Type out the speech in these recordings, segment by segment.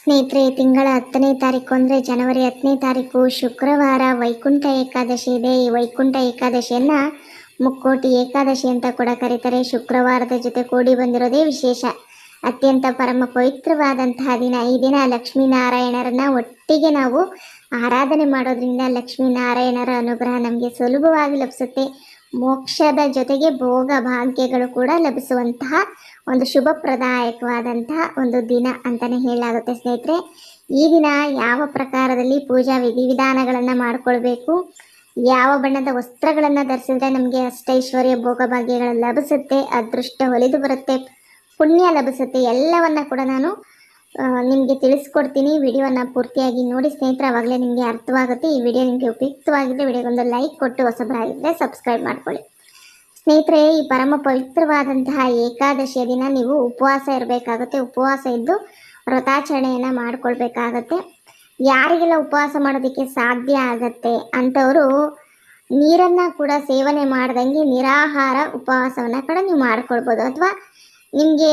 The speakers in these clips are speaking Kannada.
ಸ್ನೇಹಿತರೆ ತಿಂಗಳ ಹತ್ತನೇ ತಾರೀಕು ಅಂದರೆ ಜನವರಿ ಹತ್ತನೇ ತಾರೀಕು, ಶುಕ್ರವಾರ ವೈಕುಂಠ ಏಕಾದಶಿ ಇದೆ. ಈ ವೈಕುಂಠ ಏಕಾದಶಿಯನ್ನು ಮುಕ್ಕೋಟಿ ಏಕಾದಶಿ ಅಂತ ಕೂಡ ಕರೀತಾರೆ. ಶುಕ್ರವಾರದ ಜೊತೆ ಕೂಡಿ ಬಂದಿರೋದೇ ವಿಶೇಷ. ಅತ್ಯಂತ ಪರಮ ಪವಿತ್ರವಾದಂತಹ ದಿನ. ಈ ದಿನ ಲಕ್ಷ್ಮೀನಾರಾಯಣರನ್ನ ಒಟ್ಟಿಗೆ ನಾವು ಆರಾಧನೆ ಮಾಡೋದ್ರಿಂದ ಲಕ್ಷ್ಮೀನಾರಾಯಣರ ಅನುಗ್ರಹ ನಮಗೆ ಸುಲಭವಾಗಿ ಲಭಿಸುತ್ತೆ. ಮೋಕ್ಷದ ಜೊತೆಗೆ ಭೋಗ ಭಾಗ್ಯಗಳು ಕೂಡ ಲಭಿಸುವಂತಹ ಒಂದು ಶುಭಪ್ರದಾಯಕವಾದಂತಹ ಒಂದು ದಿನ ಅಂತಲೇ ಹೇಳಲಾಗುತ್ತೆ ಸ್ನೇಹಿತರೆ. ಈ ದಿನ ಯಾವ ಪ್ರಕಾರದಲ್ಲಿ ಪೂಜಾ ವಿಧಿವಿಧಾನಗಳನ್ನು ಮಾಡಿಕೊಳ್ಬೇಕು, ಯಾವ ಬಣ್ಣದ ವಸ್ತ್ರಗಳನ್ನು ಧರಿಸಿದ್ರೆ ನಮಗೆ ಅಷ್ಟೈಶ್ವರ್ಯ ಭೋಗ ಭಾಗ್ಯಗಳು ಲಭಿಸುತ್ತೆ, ಅದೃಷ್ಟ ಹೊಲಿದು ಬರುತ್ತೆ, ಪುಣ್ಯ ಲಭಿಸುತ್ತೆ, ಎಲ್ಲವನ್ನ ಕೂಡ ನಾನು ನಿಮಗೆ ತಿಳಿಸ್ಕೊಡ್ತೀನಿ. ವಿಡಿಯೋನ ಪೂರ್ತಿಯಾಗಿ ನೋಡಿ ಸ್ನೇಹಿತರೆ ಆವಾಗಲೇ ನಿಮಗೆ ಅರ್ಥವಾಗುತ್ತೆ. ಈ ವಿಡಿಯೋ ನಿಮಗೆ ಉಪಯುಕ್ತವಾಗಿದ್ದರೆ ವಿಡಿಯೋಗೊಂದು ಲೈಕ್ ಕೊಟ್ಟು ಹೊಸಬರಾಗಿದ್ದರೆ ಸಬ್ಸ್ಕ್ರೈಬ್ ಮಾಡ್ಕೊಳ್ಳಿ. ಸ್ನೇಹಿತರೆ, ಈ ಪರಮ ಪವಿತ್ರವಾದಂತಹ ಏಕಾದಶಿಯ ದಿನ ನೀವು ಉಪವಾಸ ಇರಬೇಕಾಗುತ್ತೆ. ಉಪವಾಸ ಇದ್ದು ವ್ರತಾಚರಣೆಯನ್ನು ಮಾಡಿಕೊಳ್ಬೇಕಾಗತ್ತೆ. ಯಾರಿಗೆಲ್ಲ ಉಪವಾಸ ಮಾಡೋದಕ್ಕೆ ಸಾಧ್ಯ ಆಗತ್ತೆ ಅಂಥವರು ನೀರನ್ನು ಕೂಡ ಸೇವನೆ ಮಾಡ್ದಂಗೆ ನಿರಾಹಾರ ಉಪವಾಸವನ್ನು ಕೂಡ ನೀವು ಮಾಡ್ಕೊಳ್ಬೋದು. ಅಥವಾ ನಿಮಗೆ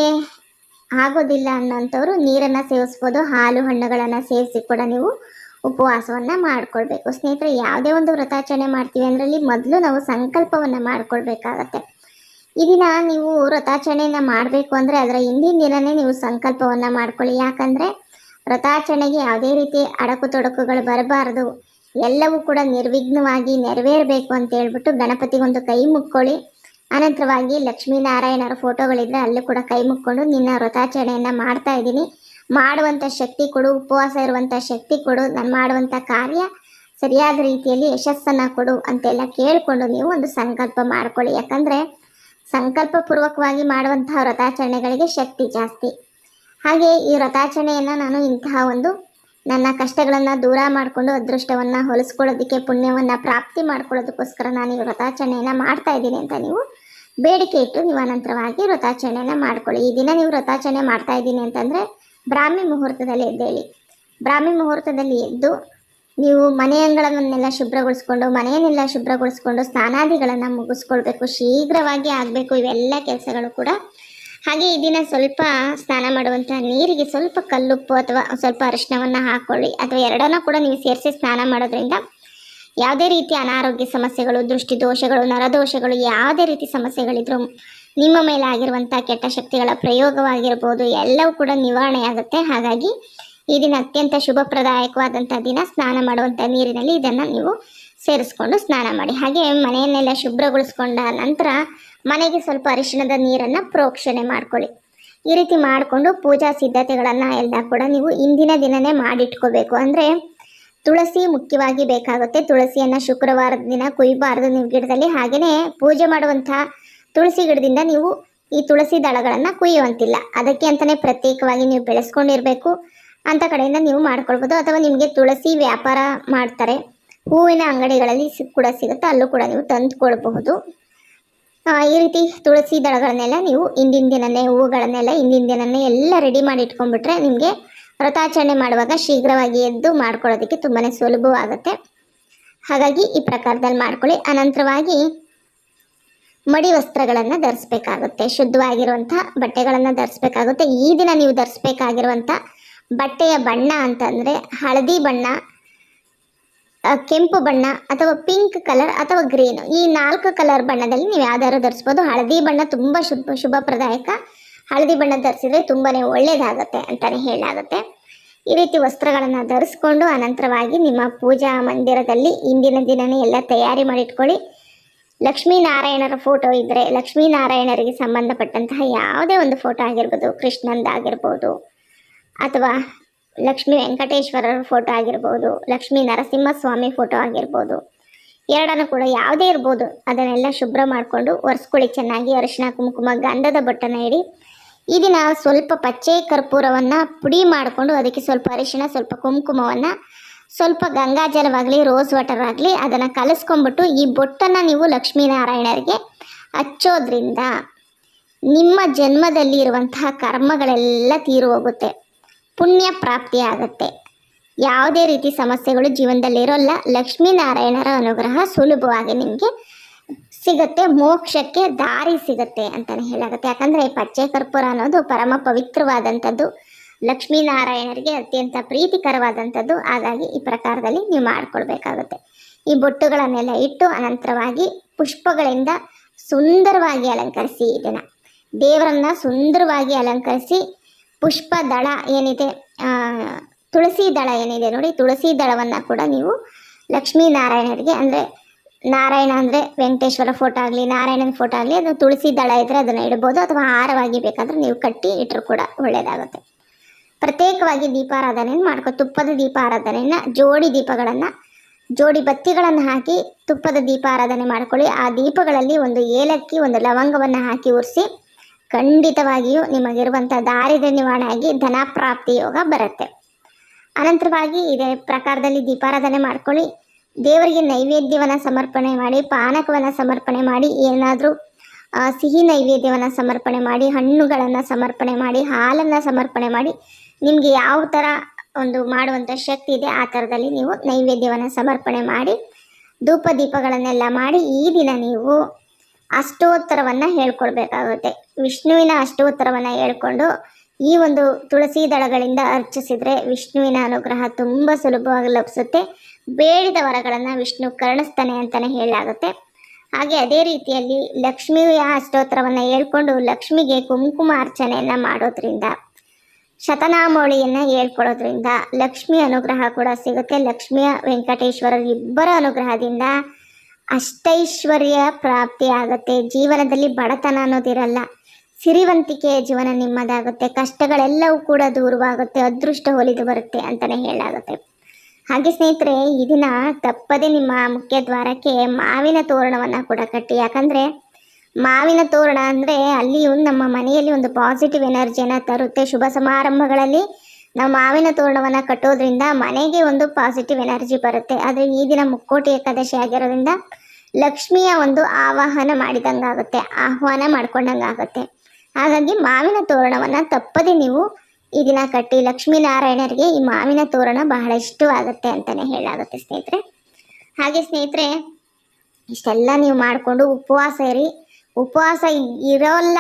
ಆಗೋದಿಲ್ಲ ಅನ್ನೋಂಥವ್ರು ನೀರನ್ನು ಸೇವಿಸ್ಬೋದು, ಹಾಲು ಹಣ್ಣುಗಳನ್ನು ಸೇವಿಸಿ ಕೂಡ ನೀವು ಉಪವಾಸವನ್ನು ಮಾಡ್ಕೊಳ್ಬೇಕು. ಸ್ನೇಹಿತರೆ, ಯಾವುದೇ ಒಂದು ವ್ರತಾಚರಣೆ ಮಾಡ್ತೀವಿ ಅದರಲ್ಲಿ ಮೊದಲು ನಾವು ಸಂಕಲ್ಪವನ್ನು ಮಾಡ್ಕೊಳ್ಬೇಕಾಗತ್ತೆ. ಈ ದಿನ ನೀವು ವ್ರತಾಚರಣೆಯನ್ನು ಮಾಡಬೇಕು ಅಂದರೆ ಅದರ ಹಿಂದಿನ ದಿನವೇ ನೀವು ಸಂಕಲ್ಪವನ್ನು ಮಾಡ್ಕೊಳ್ಳಿ. ಯಾಕಂದರೆ ವ್ರತಾಚರಣೆಗೆ ಯಾವುದೇ ರೀತಿ ಅಡಕು ತೊಡಕುಗಳು ಬರಬಾರದು. ಎಲ್ಲವೂ ಕೂಡ ನಿರ್ವಿಘ್ನವಾಗಿ ನೆರವೇರಬೇಕು ಅಂತ ಹೇಳ್ಬಿಟ್ಟು ಗಣಪತಿಗೊಂದು ಕೈ ಮುಕ್ಕೊಳ್ಳಿ. ಅನಂತರವಾಗಿ ಲಕ್ಷ್ಮೀನಾರಾಯಣರ ಫೋಟೋಗಳಿದ್ರೆ ಅಲ್ಲೂ ಕೂಡ ಕೈ ಮುಕ್ಕೊಂಡು ನಿನ್ನ ವ್ರತಾಚರಣೆಯನ್ನು ಮಾಡ್ತಾ ಇದ್ದೀನಿ. ಮಾಡುವಂಥ ಶಕ್ತಿ ಕೊಡು, ಉಪವಾಸ ಇರುವಂಥ ಶಕ್ತಿ ಕೊಡು, ನಾನು ಮಾಡುವಂಥ ಕಾರ್ಯ ಸರಿಯಾದ ರೀತಿಯಲ್ಲಿ ಯಶಸ್ಸನ್ನು ಕೊಡು ಅಂತೆಲ್ಲ ಕೇಳಿಕೊಂಡು ನೀವು ಒಂದು ಸಂಕಲ್ಪ ಮಾಡಿಕೊಳ್ಳಿ. ಯಾಕಂದರೆ ಸಂಕಲ್ಪ ಪೂರ್ವಕವಾಗಿ ಮಾಡುವಂತಹ ವ್ರತಾಚರಣೆಗಳಿಗೆ ಶಕ್ತಿ ಜಾಸ್ತಿ. ಹಾಗೆ ಈ ವ್ರತಾಚರಣೆಯನ್ನು ನಾನು ಇಂತಹ ಒಂದು ನನ್ನ ಕಷ್ಟಗಳನ್ನು ದೂರ ಮಾಡಿಕೊಂಡು ಅದೃಷ್ಟವನ್ನು ಹೊಲಿಸ್ಕೊಳ್ಳೋದಕ್ಕೆ, ಪುಣ್ಯವನ್ನು ಪ್ರಾಪ್ತಿ ಮಾಡ್ಕೊಳ್ಳೋದಕ್ಕೋಸ್ಕರ ನಾನು ಈ ವ್ರತಾಚರಣೆಯನ್ನು ಮಾಡ್ತಾ ಇದ್ದೀನಿ ಅಂತ ನೀವು ಬೇಡಿಕೆ ಇಟ್ಟು ನೀವು ಅನಂತರವಾಗಿ ವ್ರತಾಚರಣೆಯನ್ನು ಮಾಡ್ಕೊಳ್ಳಿ. ಈ ದಿನ ನೀವು ವ್ರತಾಚರಣೆ ಮಾಡ್ತಾ ಇದ್ದೀನಿ ಅಂತಂದರೆ ಬ್ರಾಹ್ಮಿ ಮುಹೂರ್ತದಲ್ಲಿ ಎದ್ದೇಳಿ ಬ್ರಾಹ್ಮಿ ಮುಹೂರ್ತದಲ್ಲಿ ಎದ್ದು ನೀವು ಮನೆ ಅಂಗಳವನ್ನೆಲ್ಲ ಶುಭ್ರಗೊಳಿಸ್ಕೊಂಡು, ಮನೆಯನ್ನೆಲ್ಲ ಶುಭ್ರಗೊಳಿಸ್ಕೊಂಡು ಸ್ನಾನಾದಿಗಳನ್ನು ಮುಗಿಸ್ಕೊಳ್ಬೇಕು. ಶೀಘ್ರವಾಗಿ ಆಗಬೇಕು ಇವೆಲ್ಲ ಕೆಲಸಗಳು ಕೂಡ. ಹಾಗೆ ಈ ದಿನ ಸ್ವಲ್ಪ ಸ್ನಾನ ಮಾಡುವಂಥ ನೀರಿಗೆ ಸ್ವಲ್ಪ ಕಲ್ಲುಪ್ಪು ಅಥವಾ ಸ್ವಲ್ಪ ಅರಿಶಿನವನ್ನು ಹಾಕ್ಕೊಳ್ಳಿ ಅಥವಾ ಎರಡನ್ನೂ ಕೂಡ ನೀವು ಸೇರಿಸಿ ಸ್ನಾನ ಮಾಡೋದ್ರಿಂದ ಯಾವುದೇ ರೀತಿಯ ಅನಾರೋಗ್ಯ ಸಮಸ್ಯೆಗಳು ದೃಷ್ಟಿ ದೋಷಗಳು ನರದೋಷಗಳು, ಯಾವುದೇ ರೀತಿ ಸಮಸ್ಯೆಗಳಿದ್ರೂ ನಿಮ್ಮ ಮೇಲೆ ಆಗಿರುವಂಥ ಕೆಟ್ಟ ಶಕ್ತಿಗಳ ಪ್ರಯೋಗವಾಗಿರ್ಬೋದು, ಎಲ್ಲವೂ ಕೂಡ ನಿವಾರಣೆ ಆಗುತ್ತೆ. ಹಾಗಾಗಿ ಈ ದಿನ ಅತ್ಯಂತ ಶುಭಪ್ರದಾಯಕವಾದಂಥ ದಿನ ಸ್ನಾನ ಮಾಡುವಂಥ ನೀರಿನಲ್ಲಿ ಇದನ್ನು ನೀವು ಸೇರಿಸ್ಕೊಂಡು ಸ್ನಾನ ಮಾಡಿ. ಹಾಗೆ ಮನೆಯನ್ನೆಲ್ಲ ಶುಭ್ರಗೊಳಿಸ್ಕೊಂಡ ನಂತರ ಮನೆಗೆ ಸ್ವಲ್ಪ ಅರಿಶಿಣದ ನೀರನ್ನು ಪ್ರೋಕ್ಷಣೆ ಮಾಡ್ಕೊಳ್ಳಿ. ಈ ರೀತಿ ಮಾಡಿಕೊಂಡು ಪೂಜಾ ಸಿದ್ಧತೆಗಳನ್ನು ಎಲ್ಲ ಕೂಡ ನೀವು ಇಂದಿನ ದಿನನೇ ಮಾಡಿಟ್ಕೋಬೇಕು. ಅಂದರೆ ತುಳಸಿ ಮುಖ್ಯವಾಗಿ ಬೇಕಾಗುತ್ತೆ. ತುಳಸಿಯನ್ನು ಶುಕ್ರವಾರದ ದಿನ ಕುಯ್ಬಾರದು ನೀವು ಗಿಡದಲ್ಲಿ. ಹಾಗೆಯೇ ಪೂಜೆ ಮಾಡುವಂಥ ತುಳಸಿ ಗಿಡದಿಂದ ನೀವು ಈ ತುಳಸಿ ದಳಗಳನ್ನು ಕುಯ್ಯುವಂತಿಲ್ಲ. ಅದಕ್ಕೆ ಅಂತಲೇ ಪ್ರತ್ಯೇಕವಾಗಿ ನೀವು ಬೆಳೆಸ್ಕೊಂಡಿರಬೇಕು. ಅಂಥ ಕಡೆಯಿಂದ ನೀವು ಮಾಡ್ಕೊಳ್ಬೋದು. ಅಥವಾ ನಿಮಗೆ ತುಳಸಿ ವ್ಯಾಪಾರ ಮಾಡ್ತಾರೆ. ಹೂವಿನ ಅಂಗಡಿಗಳಲ್ಲಿ ಕೂಡ ಸಿಗುತ್ತೆ. ಅಲ್ಲೂ ಕೂಡ ನೀವು ತಂದುಕೊಳ್ಬಹುದು. ಈ ರೀತಿ ತುಳಸಿ ದಳಗಳನ್ನೆಲ್ಲ ನೀವು ಹಿಂದಿನ ದಿನನೇ ಹೂವುಗಳನ್ನೆಲ್ಲ ಹಿಂದಿನ ದಿನನೇ ಎಲ್ಲ ರೆಡಿ ಮಾಡಿ ಇಟ್ಕೊಂಡ್ಬಿಟ್ರೆ ನಿಮಗೆ ವ್ರತಾಚರಣೆ ಮಾಡುವಾಗ ಶೀಘ್ರವಾಗಿ ಎದ್ದು ಮಾಡ್ಕೊಳ್ಳೋದಕ್ಕೆ ತುಂಬಾ ಸುಲಭವಾಗುತ್ತೆ. ಹಾಗಾಗಿ ಈ ಪ್ರಕಾರದಲ್ಲಿ ಮಾಡ್ಕೊಳ್ಳಿ. ಅನಂತರವಾಗಿ ಮಡಿ ವಸ್ತ್ರಗಳನ್ನು ಧರಿಸ್ಬೇಕಾಗುತ್ತೆ, ಶುದ್ಧವಾಗಿರುವಂಥ ಬಟ್ಟೆಗಳನ್ನು ಧರಿಸ್ಬೇಕಾಗುತ್ತೆ. ಈ ದಿನ ನೀವು ಧರಿಸ್ಬೇಕಾಗಿರುವಂಥ ಬಟ್ಟೆಯ ಬಣ್ಣ ಅಂತಂದರೆ ಹಳದಿ ಬಣ್ಣ ಕೆಂಪು ಬಣ್ಣ ಅಥವಾ ಪಿಂಕ್ ಕಲರ್ ಅಥವಾ ಗ್ರೀನ್. ಈ ನಾಲ್ಕು ಕಲರ್ ಬಣ್ಣದಲ್ಲಿ ನೀವು ಯಾವ್ದಾದ್ರು ಧರಿಸ್ಬೋದು. ಹಳದಿ ಬಣ್ಣ ತುಂಬ ಶುಭ, ಶುಭಪ್ರದಾಯಕ. ಹಳದಿ ಬಣ್ಣ ಧರಿಸಿದರೆ ತುಂಬಾ ಒಳ್ಳೆಯದಾಗುತ್ತೆ ಅಂತಲೇ ಹೇಳಾಗುತ್ತೆ ಈ ರೀತಿ ವಸ್ತ್ರಗಳನ್ನು ಧರಿಸ್ಕೊಂಡು ಅನಂತರವಾಗಿ ನಿಮ್ಮ ಪೂಜಾ ಮಂದಿರದಲ್ಲಿ ಇಂದಿನ ದಿನನೇ ಎಲ್ಲ ತಯಾರಿ ಮಾಡಿಟ್ಕೊಳ್ಳಿ. ಲಕ್ಷ್ಮೀನಾರಾಯಣರ ಫೋಟೋ ಇದ್ದರೆ ಲಕ್ಷ್ಮೀನಾರಾಯಣರಿಗೆ ಸಂಬಂಧಪಟ್ಟಂತಹ ಯಾವುದೇ ಒಂದು ಫೋಟೋ ಆಗಿರ್ಬೋದು ಕೃಷ್ಣಂದಾಗಿರ್ಬೋದು ಅಥವಾ ಲಕ್ಷ್ಮೀ ವೆಂಕಟೇಶ್ವರರ ಫೋಟೋ ಆಗಿರ್ಬೋದು, ಲಕ್ಷ್ಮೀ ನರಸಿಂಹಸ್ವಾಮಿ ಫೋಟೋ ಆಗಿರ್ಬೋದು, ಎರಡನ್ನು ಕೂಡ ಯಾವುದೇ ಇರ್ಬೋದು, ಅದನ್ನೆಲ್ಲ ಶುಭ್ರ ಮಾಡಿಕೊಂಡು ಒರೆಸ್ಕೊಳ್ಳಿ ಚೆನ್ನಾಗಿ ಅರಿಶಿನ ಕುಂಕುಮ, ಗಂಧದ ಬಟ್ಟನ ಇಡಿ. ಈ ದಿನ ಸ್ವಲ್ಪ ಪಚ್ಚೆ ಕರ್ಪೂರವನ್ನು ಪುಡಿ ಮಾಡಿಕೊಂಡು ಅದಕ್ಕೆ ಸ್ವಲ್ಪ ಅರಿಶಿನ ಸ್ವಲ್ಪ ಕುಂಕುಮವನ್ನು ಸ್ವಲ್ಪ ಗಂಗಾಜಲವಾಗಲಿ ರೋಸ್ ವಾಟರ್ ಆಗಲಿ, ಅದನ್ನು ಕಲಿಸ್ಕೊಂಡ್ಬಿಟ್ಟು ಈ ಬೊಟ್ಟನ್ನು ನೀವು ಲಕ್ಷ್ಮೀನಾರಾಯಣರಿಗೆ ಹಚ್ಚೋದ್ರಿಂದ ನಿಮ್ಮ ಜನ್ಮದಲ್ಲಿ ಇರುವಂತಹ ಕರ್ಮಗಳೆಲ್ಲ ತೀರು ಹೋಗುತ್ತೆ. ಪುಣ್ಯ ಪ್ರಾಪ್ತಿ ಆಗುತ್ತೆ. ಯಾವುದೇ ರೀತಿ ಸಮಸ್ಯೆಗಳು ಜೀವನದಲ್ಲಿ ಇರೋಲ್ಲ. ಲಕ್ಷ್ಮೀನಾರಾಯಣರ ಅನುಗ್ರಹ ಸುಲಭವಾಗಿ ನಿಮಗೆ ಸಿಗುತ್ತೆ. ಮೋಕ್ಷಕ್ಕೆ ದಾರಿ ಸಿಗುತ್ತೆ ಅಂತಲೇ ಹೇಳಾಗುತ್ತೆ. ಯಾಕಂದರೆ ಪಚ್ಚೆ ಕರ್ಪೂರ ಅನ್ನೋದು ಪರಮ ಪವಿತ್ರವಾದಂಥದ್ದು. ಲಕ್ಷ್ಮೀನಾರಾಯಣರಿಗೆ ಅತ್ಯಂತ ಪ್ರೀತಿಕರವಾದಂಥದ್ದು. ಹಾಗಾಗಿ ಈ ಪ್ರಕಾರದಲ್ಲಿ ನೀವು ಮಾಡಿಕೊಳ್ಬೇಕಾಗುತ್ತೆ ಈ ಬೊಟ್ಟುಗಳನ್ನೆಲ್ಲ ಇಟ್ಟು ಅನಂತರವಾಗಿ ಪುಷ್ಪಗಳಿಂದ ಸುಂದರವಾಗಿ ಅಲಂಕರಿಸಿ ಇದನ್ನು ದೇವರನ್ನ ಸುಂದರವಾಗಿ ಅಲಂಕರಿಸಿ ಪುಷ್ಪ ದಳ ಏನಿದೆ ತುಳಸಿ ದಳ ಏನಿದೆ ನೋಡಿ, ತುಳಸಿ ದಳವನ್ನು ಕೂಡ ನೀವು ಲಕ್ಷ್ಮೀನಾರಾಯಣರಿಗೆ ಅಂದರೆ ನಾರಾಯಣ ಅಂದರೆ ವೆಂಕಟೇಶ್ವರ ಫೋಟೋ ಆಗಲಿ, ನಾರಾಯಣನ ಫೋಟೋ ಆಗಲಿ, ಅದು ತುಳಸಿ ದಳ ಇದ್ದರೆ ಅದನ್ನು ಇಡ್ಬೋದು, ಅಥವಾ ಹಾರವಾಗಿ ಬೇಕಾದರೆ ನೀವು ಕಟ್ಟಿ ಇಟ್ಟರು ಕೂಡ ಒಳ್ಳೆಯದಾಗುತ್ತೆ ಪ್ರತ್ಯೇಕವಾಗಿ ದೀಪಾರಾಧನೆಯನ್ನು ಮಾಡ್ಕೊ, ತುಪ್ಪದ ದೀಪಾರಾಧನೆಯನ್ನು, ಜೋಡಿ ದೀಪಗಳನ್ನು, ಜೋಡಿ ಬತ್ತಿಗಳನ್ನು ಹಾಕಿ ತುಪ್ಪದ ದೀಪಾರಾಧನೆ ಮಾಡ್ಕೊಳ್ಳಿ. ಆ ದೀಪಗಳಲ್ಲಿ ಒಂದು ಏಲಕ್ಕಿ, ಒಂದು ಲವಂಗವನ್ನು ಹಾಕಿ ಉರಿಸಿ ಖಂಡಿತವಾಗಿಯೂ ನಿಮಗಿರುವಂಥ ದಾರಿದ್ರ್ಯ ನಿವಾರಣೆ ಆಗಿ ಧನ ಪ್ರಾಪ್ತಿ ಯೋಗ ಬರುತ್ತೆ. ಅನಂತರವಾಗಿ ಇದೇ ಪ್ರಕಾರದಲ್ಲಿ ದೀಪಾರಾಧನೆ ಮಾಡ್ಕೊಳ್ಳಿ. ದೇವರಿಗೆ ನೈವೇದ್ಯವನ್ನು ಸಮರ್ಪಣೆ ಮಾಡಿ, ಪಾನಕವನ್ನು ಸಮರ್ಪಣೆ ಮಾಡಿ, ಏನಾದರೂ ಸಿಹಿ ನೈವೇದ್ಯವನ್ನು ಸಮರ್ಪಣೆ ಮಾಡಿ, ಹಣ್ಣುಗಳನ್ನು ಸಮರ್ಪಣೆ ಮಾಡಿ, ಹಾಲನ್ನು ಸಮರ್ಪಣೆ ಮಾಡಿ ನಿಮಗೆ ಯಾವ ಥರ ಒಂದು ಮಾಡುವಂಥ ಶಕ್ತಿ ಇದೆ ಆ ಥರದಲ್ಲಿ ನೀವು ನೈವೇದ್ಯವನ್ನು ಸಮರ್ಪಣೆ ಮಾಡಿ, ಧೂಪ ದೀಪಗಳನ್ನೆಲ್ಲ ಮಾಡಿ ಈ ದಿನ ನೀವು ಅಷ್ಟೋತ್ತರವನ್ನು ಹೇಳ್ಕೊಳ್ಬೇಕಾಗುತ್ತೆ ವಿಷ್ಣುವಿನ ಅಷ್ಟೋತ್ತರವನ್ನು ಹೇಳ್ಕೊಂಡು ಈ ಒಂದು ತುಳಸಿ ದಳಗಳಿಂದ ಅರ್ಚಿಸಿದರೆ ವಿಷ್ಣುವಿನ ಅನುಗ್ರಹ ತುಂಬ ಸುಲಭವಾಗಿ ಲಭಿಸುತ್ತೆ. ಬೇಡಿದ ವರಗಳನ್ನು ವಿಷ್ಣು ಕರುಣಿಸ್ತಾನೆ ಅಂತಲೇ ಹೇಳಲಾಗುತ್ತೆ. ಹಾಗೆ ಅದೇ ರೀತಿಯಲ್ಲಿ ಲಕ್ಷ್ಮಿಯ ಅಷ್ಟೋತ್ತರವನ್ನು ಹೇಳ್ಕೊಂಡು ಲಕ್ಷ್ಮಿಗೆ ಕುಂಕುಮ ಅರ್ಚನೆಯನ್ನು ಮಾಡೋದ್ರಿಂದ ಶತನಾಮೋಳಿಯನ್ನು ಹೇಳ್ಕೊಡೋದ್ರಿಂದ ಲಕ್ಷ್ಮಿ ಅನುಗ್ರಹ ಕೂಡ ಸಿಗುತ್ತೆ. ಲಕ್ಷ್ಮಿಯ ವೆಂಕಟೇಶ್ವರರ ಇಬ್ಬರ ಅನುಗ್ರಹದಿಂದ ಅಷ್ಟೈಶ್ವರ್ಯ ಪ್ರಾಪ್ತಿ ಆಗುತ್ತೆ. ಜೀವನದಲ್ಲಿ ಬಡತನ ಅನ್ನೋದಿರಲ್ಲ. ಸಿರಿವಂತಿಕೆಯ ಜೀವನ ನಿಮ್ಮದಾಗುತ್ತೆ. ಕಷ್ಟಗಳೆಲ್ಲವೂ ಕೂಡ ದೂರವಾಗುತ್ತೆ. ಅದೃಷ್ಟ ಒಲಿದು ಬರುತ್ತೆ ಅಂತಲೇ ಹೇಳಾಗುತ್ತೆ ಹಾಗೆ ಸ್ನೇಹಿತರೆ, ಈ ದಿನ ತಪ್ಪದೇ ನಿಮ್ಮ ಮುಖ್ಯ ದ್ವಾರಕ್ಕೆ ಮಾವಿನ ತೋರಣವನ್ನು ಕೂಡ ಕಟ್ಟಿ. ಯಾಕಂದರೆ ಮಾವಿನ ತೋರಣ ಅಂದರೆ ಅಲ್ಲಿಯೂ ನಮ್ಮ ಮನೆಯಲ್ಲಿ ಒಂದು ಪಾಸಿಟಿವ್ ಎನರ್ಜಿಯನ್ನು ತರುತ್ತೆ. ಶುಭ ಸಮಾರಂಭಗಳಲ್ಲಿ ನಾವು ಮಾವಿನ ತೋರಣವನ್ನು ಕಟ್ಟೋದ್ರಿಂದ ಮನೆಗೆ ಒಂದು ಪಾಸಿಟಿವ್ ಎನರ್ಜಿ ಬರುತ್ತೆ. ಆದರೆ ಈ ದಿನ ಮುಕ್ಕೋಟಿ ಏಕಾದಶಿ ಆಗಿರೋದ್ರಿಂದ ಲಕ್ಷ್ಮಿಯ ಒಂದು ಆವಾಹನ ಮಾಡಿದಂಗಾಗುತ್ತೆ, ಆಹ್ವಾನ ಮಾಡ್ಕೊಂಡಂಗಾಗುತ್ತೆ. ಹಾಗಾಗಿ ಮಾವಿನ ತೋರಣವನ್ನು ತಪ್ಪದೆ ನೀವು ಈ ದಿನ ಕಟ್ಟಿ ಲಕ್ಷ್ಮೀನಾರಾಯಣರಿಗೆ ಈ ಮಾವಿನ ತೋರಣ ಬಹಳ ಇಷ್ಟವಾಗುತ್ತೆ ಅಂತಲೇ ಹೇಳಾಗುತ್ತೆ ಸ್ನೇಹಿತರೆ. ಹಾಗೆ ಸ್ನೇಹಿತರೆ, ಇಷ್ಟೆಲ್ಲ ನೀವು ಮಾಡಿಕೊಂಡು ಉಪವಾಸ ಇರಿ. ಉಪವಾಸ ಇರೋಲ್ಲ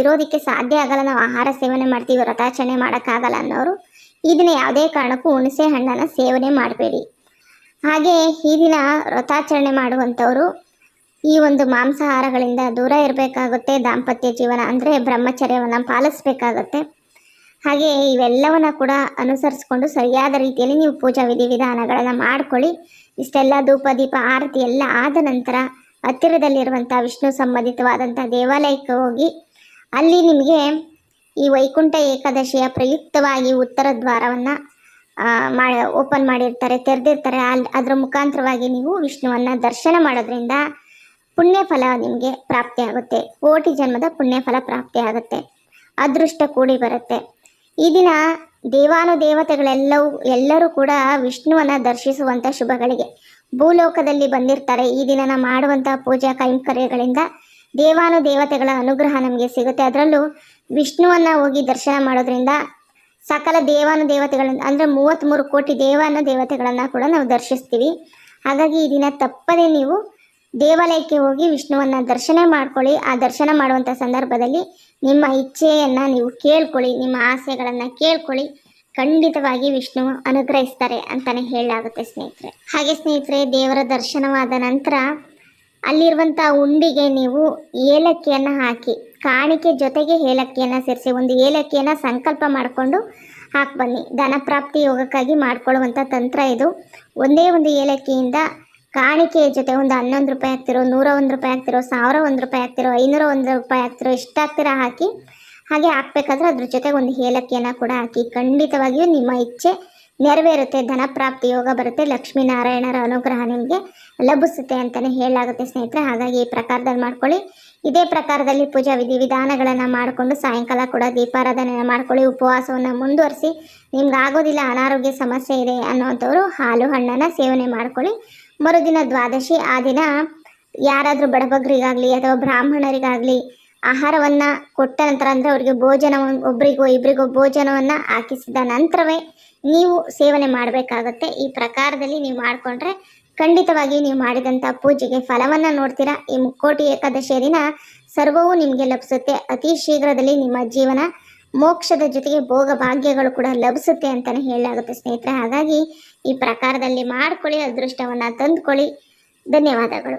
ಇರೋದಕ್ಕೆ ಸಾಧ್ಯ ಆಗಲ್ಲ. ನಾವು ಆಹಾರ ಸೇವನೆ ಮಾಡ್ತೀವಿ, ವ್ರತಾಚರಣೆ ಮಾಡೋಕ್ಕಾಗಲ್ಲ ಅನ್ನೋರು ಈ ದಿನ ಯಾವುದೇ ಕಾರಣಕ್ಕೂ ಹುಣಸೆ ಹಣ್ಣನ್ನು ಸೇವನೆ ಮಾಡಬೇಡಿ. ಹಾಗೆ ಈ ದಿನ ವ್ರತಾಚರಣೆ ಮಾಡುವಂಥವರು, ಈ ಒಂದು ಮಾಂಸಾಹಾರಗಳಿಂದ ದೂರ ಇರಬೇಕಾಗುತ್ತೆ. ದಾಂಪತ್ಯ ಜೀವನ ಅಂದರೆ ಬ್ರಹ್ಮಚರ್ಯವನ್ನು ಪಾಲಿಸಬೇಕಾಗತ್ತೆ. ಹಾಗೆ ಇವೆಲ್ಲವನ್ನು ಕೂಡ ಅನುಸರಿಸ್ಕೊಂಡು ಸರಿಯಾದ ರೀತಿಯಲ್ಲಿ ನೀವು ಪೂಜಾ ವಿಧಿವಿಧಾನಗಳನ್ನು ಮಾಡ್ಕೊಳ್ಳಿ. ಇಷ್ಟೆಲ್ಲ ಧೂಪ, ದೀಪ, ಆರತಿ ಎಲ್ಲ ಆದ ನಂತರ ಹತ್ತಿರದಲ್ಲಿರುವಂಥ ವಿಷ್ಣು ಸಂಬಂಧಿತವಾದಂಥ ದೇವಾಲಯಕ್ಕೆ ಹೋಗಿ ಅಲ್ಲಿ ನಿಮಗೆ ಈ ವೈಕುಂಠ ಏಕಾದಶಿಯ ಪ್ರಯುಕ್ತವಾಗಿ ಉತ್ತರ ದ್ವಾರವನ್ನು ಮಾಡಿ ಓಪನ್ ಮಾಡಿರ್ತಾರೆ, ತೆರೆದಿರ್ತಾರೆ. ಅಲ್ಲಿ ಅದರ ಮುಖಾಂತರವಾಗಿ ನೀವು ವಿಷ್ಣುವನ್ನು ದರ್ಶನ ಮಾಡೋದ್ರಿಂದ ಪುಣ್ಯಫಲ ನಿಮಗೆ ಪ್ರಾಪ್ತಿಯಾಗುತ್ತೆ ಕೋಟಿ ಜನ್ಮದ ಪುಣ್ಯಫಲ ಪ್ರಾಪ್ತಿಯಾಗುತ್ತೆ ಅದೃಷ್ಟ ಕೂಡಿ ಬರುತ್ತೆ. ಈ ದಿನ ದೇವಾನುದೇವತೆಗಳೆಲ್ಲವೂ, ಎಲ್ಲರೂ ಕೂಡ ವಿಷ್ಣುವನ್ನು ದರ್ಶಿಸುವಂಥ ಶುಭಗಳಿಗೆ. ಭೂಲೋಕದಲ್ಲಿ ಬಂದಿರ್ತಾರೆ. ಈ ದಿನ ಮಾಡುವಂತಹ ಪೂಜಾ ಕೈಂಕರ್ಯಗಳಿಂದ ದೇವಾನು ದೇವತೆಗಳ ಅನುಗ್ರಹ ನಮಗೆ ಸಿಗುತ್ತೆ. ಅದರಲ್ಲೂ ವಿಷ್ಣುವನ್ನ ಹೋಗಿ ದರ್ಶನ ಮಾಡೋದ್ರಿಂದ ಸಕಲ ದೇವಾನು ದೇವತೆಗಳನ್ನ ಅಂದರೆ ಮೂವತ್ತ್ಮೂರು ಕೋಟಿ ದೇವಾನು ದೇವತೆಗಳನ್ನು ಕೂಡ ನಾವು ದರ್ಶಿಸ್ತೀವಿ. ಹಾಗಾಗಿ ಈ ದಿನ ತಪ್ಪದೆ ನೀವು ದೇವಾಲಯಕ್ಕೆ ಹೋಗಿ ವಿಷ್ಣುವನ್ನ ದರ್ಶನ ಮಾಡ್ಕೊಳ್ಳಿ. ಆ ದರ್ಶನ ಮಾಡುವಂಥ ಸಂದರ್ಭದಲ್ಲಿ ನಿಮ್ಮ ಇಚ್ಛೆಯನ್ನು ನೀವು ಕೇಳ್ಕೊಳ್ಳಿ, ನಿಮ್ಮ ಆಸೆಗಳನ್ನು ಕೇಳ್ಕೊಳ್ಳಿ. ಖಂಡಿತವಾಗಿ ವಿಷ್ಣು ಅನುಗ್ರಹಿಸ್ತಾರೆ ಅಂತಲೇ ಹೇಳಲಾಗುತ್ತೆ ಸ್ನೇಹಿತರೆ. ಹಾಗೆ ಸ್ನೇಹಿತರೆ, ದೇವರ ದರ್ಶನವಾದ ನಂತರ ಅಲ್ಲಿರುವಂಥ ಉಂಡಿಗೆ ನೀವು ಏಲಕ್ಕಿಯನ್ನು ಹಾಕಿ, ಕಾಣಿಕೆ ಜೊತೆಗೆ ಏಲಕ್ಕಿಯನ್ನು ಸೇರಿಸಿ, ಒಂದು ಏಲಕ್ಕಿಯನ್ನು ಸಂಕಲ್ಪ ಮಾಡಿಕೊಂಡು ಹಾಕಿ ಬನ್ನಿ. ಧನಪ್ರಾಪ್ತಿ ಯೋಗಕ್ಕಾಗಿ ಮಾಡ್ಕೊಳ್ಳುವಂಥ ತಂತ್ರ ಇದು. ಒಂದೇ ಒಂದು ಏಲಕ್ಕಿಯಿಂದ ಕಾಣಿಕೆಯ ಜೊತೆ ಒಂದು ಹನ್ನೊಂದು ರೂಪಾಯಿ ಆಗ್ತಿರೋ ನೂರ ಒಂದು ರೂಪಾಯಿ ಆಗ್ತಿರೋ ಸಾವಿರ ಒಂದು ರೂಪಾಯಿ ಆಗ್ತಿರೋ ಐನೂರ ಒಂದು ರೂಪಾಯಿ ಹಾಕ್ತಿರೋ ಎಷ್ಟಾಗ್ತಿರೋ ಹಾಕಿ ಹಾಗೆ ಹಾಕ್ಬೇಕಾದ್ರೆ ಅದ್ರ ಜೊತೆಗೆ ಒಂದು ಏಲಕ್ಕಿಯನ್ನು ಕೂಡ ಹಾಕಿ. ಖಂಡಿತವಾಗಿಯೂ ನಿಮ್ಮ ಇಚ್ಛೆ ನೆರವೇರುತ್ತೆ. ಧನಪ್ರಾಪ್ತಿ ಯೋಗ ಬರುತ್ತೆ. ಲಕ್ಷ್ಮೀನಾರಾಯಣರ ಅನುಗ್ರಹ ನಿಮಗೆ ಲಭಿಸುತ್ತೆ ಅಂತಲೇ ಹೇಳಲಾಗುತ್ತೆ ಸ್ನೇಹಿತರೆ. ಹಾಗಾಗಿ ಈ ಪ್ರಕಾರದಲ್ಲಿ ಮಾಡ್ಕೊಳ್ಳಿ. ಇದೇ ಪ್ರಕಾರದಲ್ಲಿ ಪೂಜಾ ವಿಧಿವಿಧಾನಗಳನ್ನು ಮಾಡಿಕೊಂಡು ಸಾಯಂಕಾಲ ಕೂಡ ದೀಪಾರಾಧನೆಯನ್ನು ಮಾಡ್ಕೊಳ್ಳಿ. ಉಪವಾಸವನ್ನು ಮುಂದುವರಿಸಿ. ನಿಮ್ಗೆ ಆಗೋದಿಲ್ಲ, ಅನಾರೋಗ್ಯ ಸಮಸ್ಯೆ ಇದೆ ಅನ್ನೋಂಥವ್ರು ಹಾಲು ಹಣ್ಣನ್ನು ಸೇವನೆ ಮಾಡ್ಕೊಳ್ಳಿ. ಮರುದಿನ ದ್ವಾದಶಿ. ಆ ದಿನ ಯಾರಾದರೂ ಬಡಬಗ್ರಿಗಾಗಲಿ ಅಥವಾ ಬ್ರಾಹ್ಮಣರಿಗಾಗಲಿ ಆಹಾರವನ್ನು ಕೊಟ್ಟ ನಂತರ ಅಂದರೆ ಅವರಿಗೆ ಭೋಜನ ಒಬ್ಬರಿಗೋ ಇಬ್ಬರಿಗೋ ಭೋಜನವನ್ನು ಹಾಕಿಸಿದ ನಂತರವೇ ನೀವು ಸೇವನೆ ಮಾಡಬೇಕಾಗತ್ತೆ. ಈ ಪ್ರಕಾರದಲ್ಲಿ ನೀವು ಮಾಡಿಕೊಂಡ್ರೆ ಖಂಡಿತವಾಗಿ ನೀವು ಮಾಡಿದಂಥ ಪೂಜೆಗೆ ಫಲವನ್ನು ನೋಡ್ತೀರಾ. ಈ ಮುಕ್ಕೋಟಿ ಏಕಾದಶಿಯ ದಿನ ಸರ್ವವೂ ನಿಮಗೆ ಲಭಿಸುತ್ತೆ. ಅತಿ ಶೀಘ್ರದಲ್ಲಿ ನಿಮ್ಮ ಜೀವನ ಮೋಕ್ಷದ ಜೊತೆಗೆ ಭೋಗ ಭಾಗ್ಯಗಳು ಕೂಡ ಲಭಿಸುತ್ತೆ ಅಂತಲೇ ಹೇಳಲಾಗುತ್ತೆ ಸ್ನೇಹಿತರೆ. ಹಾಗಾಗಿ ಈ ಪ್ರಕಾರದಲ್ಲಿ ಮಾಡ್ಕೊಳ್ಳಿ, ಅದೃಷ್ಟವನ್ನು ತಂದುಕೊಳ್ಳಿ. ಧನ್ಯವಾದಗಳು.